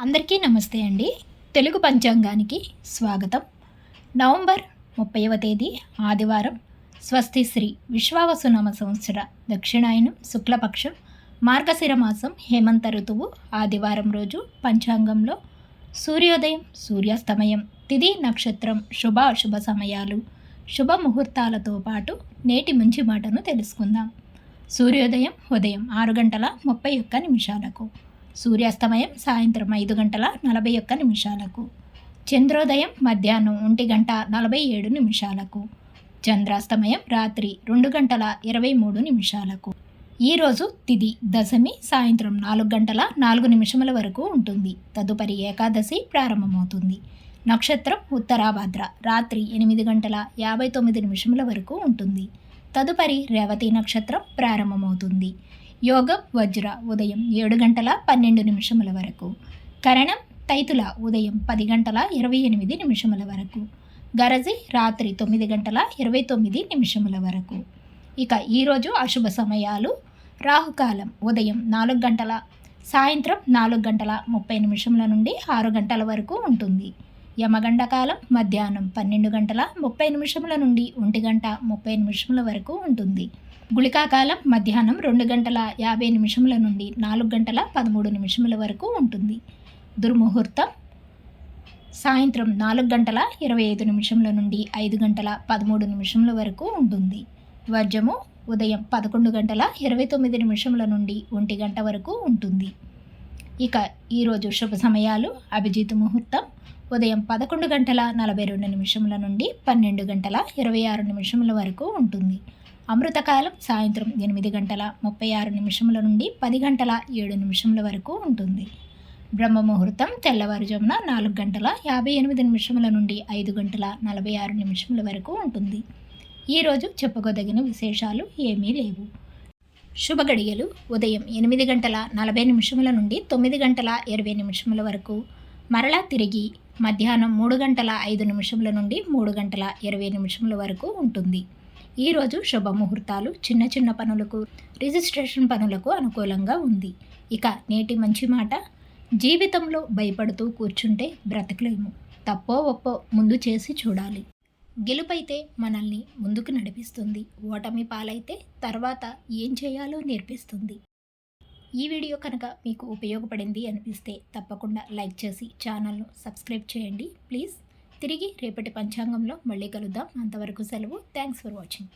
అందరికీ నమస్తే అండి. తెలుగు పంచాంగానికి స్వాగతం. నవంబర్ ముప్పైవ తేదీ ఆదివారం. స్వస్తి శ్రీ విశ్వావసునామ సంవత్సర దక్షిణాయనం శుక్లపక్షం మార్గశిర మాసం హేమంత ఋతువు ఆదివారం రోజు పంచాంగంలో సూర్యోదయం సూర్యాస్తమయం తిథి నక్షత్రం శుభ అశుభ సమయాలు శుభ ముహూర్తాలతో పాటు నేటి మంచి మాటను తెలుసుకుందాం. సూర్యోదయం ఉదయం ఆరు గంటల ముప్పై ఒక్క నిమిషాలకు. సూర్యాస్తమయం సాయంత్రం ఐదు గంటల నలభై ఒక్క నిమిషాలకు. చంద్రోదయం మధ్యాహ్నం ఒంటి గంట నలభై ఏడు నిమిషాలకు. చంద్రాస్తమయం రాత్రి రెండు గంటల ఇరవై మూడు నిమిషాలకు. ఈరోజు తిది దశమి సాయంత్రం నాలుగు గంటల నాలుగు నిమిషముల వరకు ఉంటుంది. తదుపరి ఏకాదశి ప్రారంభమవుతుంది. నక్షత్రం ఉత్తరాభాద్ర రాత్రి ఎనిమిది గంటల యాభై తొమ్మిది నిమిషముల వరకు ఉంటుంది. తదుపరి రేవతి నక్షత్రం ప్రారంభమవుతుంది. యోగం వజ్ర ఉదయం ఏడు గంటల పన్నెండు నిమిషముల వరకు. కరణం తైతుల ఉదయం పది గంటల ఇరవై ఎనిమిది నిమిషముల వరకు. గరజి రాత్రి తొమ్మిది గంటల ఇరవై తొమ్మిది నిమిషముల వరకు. ఇక ఈరోజు అశుభ సమయాలు. రాహుకాలం ఉదయం నాలుగు గంటల సాయంత్రం నాలుగు గంటల ముప్పై నిమిషముల నుండి ఆరు గంటల వరకు ఉంటుంది. యమగండ కాలం మధ్యాహ్నం పన్నెండు గంటల ముప్పై నిమిషముల నుండి ఒంటి గంట ముప్పై నిమిషముల వరకు ఉంటుంది. గుళికాకాలం మధ్యాహ్నం రెండు గంటల యాభై నిమిషముల నుండి నాలుగు గంటల పదమూడు నిమిషముల వరకు ఉంటుంది. దుర్ముహూర్తం సాయంత్రం నాలుగు గంటల ఇరవై ఐదు నిమిషముల నుండి ఐదు గంటల పదమూడు నిమిషముల వరకు ఉంటుంది. వర్జము ఉదయం పదకొండు గంటల ఇరవై తొమ్మిది నిమిషముల నుండి ఒంటి గంట వరకు ఉంటుంది. ఇక ఈరోజు శుభ సమయాలు. అభిజిత్ ముహూర్తం ఉదయం పదకొండు గంటల నలభై రెండు నిమిషముల నుండి పన్నెండు గంటల ఇరవై ఆరు నిమిషముల వరకు ఉంటుంది. అమృతకాలం సాయంత్రం ఎనిమిది గంటల ముప్పై ఆరు నిమిషముల నుండి పది గంటల ఏడు నిమిషముల వరకు ఉంటుంది. బ్రహ్మ ముహూర్తం తెల్లవారుజామున నాలుగు గంటల యాభై ఎనిమిది నిమిషముల నుండి ఐదు గంటల నలభై ఆరు నిమిషముల వరకు ఉంటుంది. ఈరోజు చెప్పుకోదగిన విశేషాలు ఏమీ లేవు. శుభ గడియలు ఉదయం ఎనిమిది గంటల నలభై నిమిషముల నుండి తొమ్మిది గంటల ఇరవై నిమిషముల వరకు. మరలా తిరిగి మధ్యాహ్నం మూడు గంటల ఐదు నిమిషముల నుండి మూడు గంటల ఇరవై నిమిషముల వరకు ఉంటుంది. ఈరోజు శుభ ముహూర్తాలు చిన్న చిన్న పనులకు రిజిస్ట్రేషన్ పనులకు అనుకూలంగా ఉంది. ఇక నేటి మంచి మాట జీవితంలో భయపడుతూ కూర్చుంటే బ్రతకలేము. తప్పో ఒప్పో ముందు చేసి చూడాలి. గెలుపైతే మనల్ని ముందుకు నడిపిస్తుంది. ఓటమి పాలైతే తర్వాత ఏం చేయాలో నేర్పిస్తుంది. ఈ వీడియో కనుక మీకు ఉపయోగపడింది అనిపిస్తే తప్పకుండా లైక్ చేసి ఛానల్ను సబ్స్క్రైబ్ చేయండి. ప్లీజ్. తిరిగి రేపటి పంచాంగంలో మళ్ళీ కలుద్దాం. అంతవరకు సెలవు. Thanks for watching